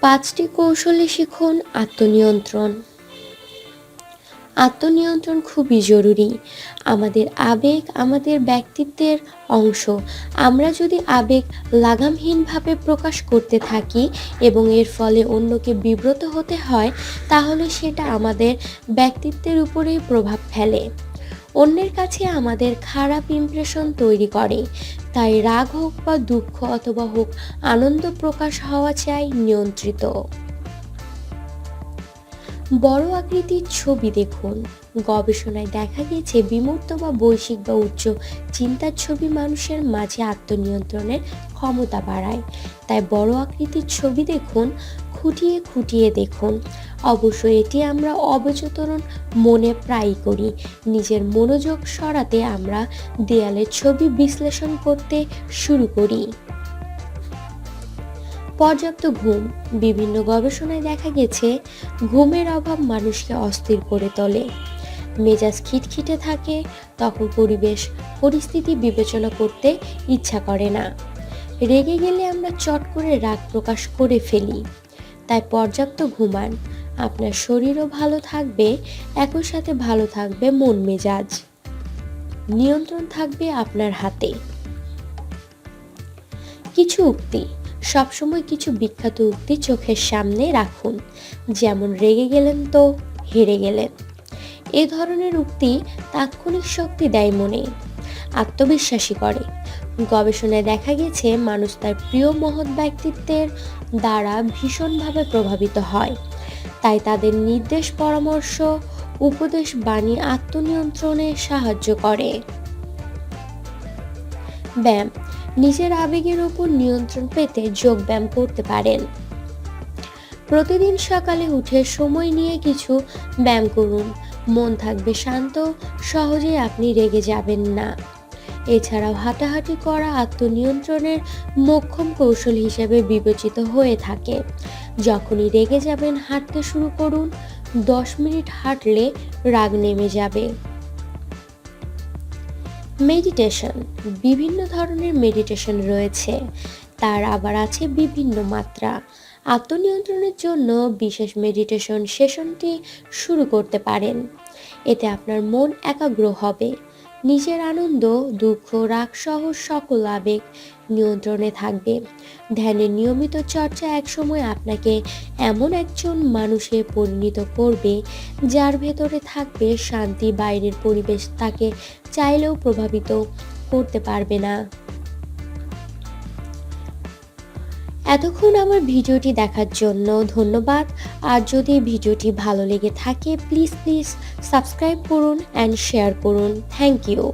পাঁচটি কৌশলে শিখুন আত্মনিয়ন্ত্রণ। আত্মনিয়ন্ত্রণ খুবই জরুরি। আমাদের আবেগ আমাদের ব্যক্তিত্বের অংশ। আমরা যদি আবেগ লাগামহীনভাবে প্রকাশ করতে থাকি এবং এর ফলে অন্যকে বিব্রত হতে হয়, তাহলে সেটা আমাদের ব্যক্তিত্বের উপরেই প্রভাব ফেলে। অন্যের কাছে আমাদের খারাপ ইমপ্রেশন তৈরি করে। তাই রাগ হোক বা দুঃখ অথবা হোক, আনন্দ প্রকাশ হওয়া চাই নিয়ন্ত্রিত। বড় আকৃতির ছবি দেখুন। গবেষণায় দেখা গেছে বিমূর্ত বা বৈশ্বিক বা উচ্চ চিন্তার ছবি মানুষের মাঝে আত্মনিয়ন্ত্রণের ক্ষমতা বাড়ায়। তাই বড় আকৃতির ছবি দেখুন খুঁটিয়ে খুঁটিয়ে দেখুন। অবশ্য এটি আমরা অবচেতন মনে প্রায়ই করি। নিজের মনোযোগ সরাতে আমরা দেয়ালের ছবি বিশ্লেষণ করতে শুরু করি। পর্যাপ্ত ঘুম। বিভিন্ন গবেষণায় দেখা গেছে, ঘুমের অভাব মানুষকে অস্থির করে তোলে। মেজাজ খিটখিটে থাকে, তখন পরিবেশ, পরিস্থিতি বিবেচনা করতে ইচ্ছা করে না। রেগে গেলে আমরা চট করে রাগ প্রকাশ করে ফেলি। তাই পর্যাপ্ত ঘুমান। আপনার শরীরও ভালো থাকবে, একই সাথে ভালো থাকবে মন মেজাজ। নিয়ন্ত্রণ থাকবে আপনার হাতে। কিছু উক্তি। সবসময় কিছু বিখ্যাত উক্তি চোখের সামনে রাখুন। যেমন, রেগে গেলেন তো? হেরে গেলেন? এ ধরনের উক্তি তাৎক্ষণিক শক্তি দেয় মনে। আত্মবিশ্বাসী করে। গবেষণায় দেখা গেছে মানুষ তার প্রিয় মহৎ ব্যক্তিত্বের দ্বারা ভীষণভাবে প্রভাবিত হয়। তাই তাদের নির্দেশ, পরামর্শ, উপদেশ, বাণী আত্মনিয়ন্ত্রণে সাহায্য করে। ব্যায়াম, নিজের আবেগের উপর নিয়ন্ত্রণ পেতে যোগব্যায়াম করতে পারেন। প্রতিদিন সকালে উঠে সময় নিয়ে কিছু ব্যায়াম করুন। মন থাকবে শান্ত, সহজেই আপনি রেগে যাবেন না। এছাড়াও হাঁটাহাঁটি করা আত্মনিয়ন্ত্রণের মোক্ষম কৌশল হিসেবে বিবেচিত হয়ে থাকে। যখনই রেগে যাবেন, হাঁটতে শুরু করুন। দশ মিনিট হাঁটলে রাগ নেমে যাবে। মেডিটেশন, বিভিন্ন ধরনের মেডিটেশন রয়েছে। তার আবার আছে বিভিন্ন মাত্রা। আত্মনিয়ন্ত্রণের জন্য বিশেষ মেডিটেশন সেশনটি শুরু করতে পারেন। এতে আপনার মন একাগ্র হবে। নিজের আনন্দ, দুঃখ রাগ সহ সকল আবেগ নিয়ন্ত্রণে থাকবে। ধ্যানের নিয়মিত চর্চা একসময় আপনাকে এমন একজন মানুষে পরিণত করবে, যার ভেতরে থাকবে শান্তি, বাইরের পরিবেশ তাকে চাইলেও প্রভাবিত করতে পারবে না। এতক্ষণ আমার ভিডিওটি দেখার জন্য ধন্যবাদ। আর যদি ভিডিওটি ভালো লেগে থাকে প্লিজ প্লিজ সাবস্ক্রাইব করুন অ্যান্ড শেয়ার করুন। Thank you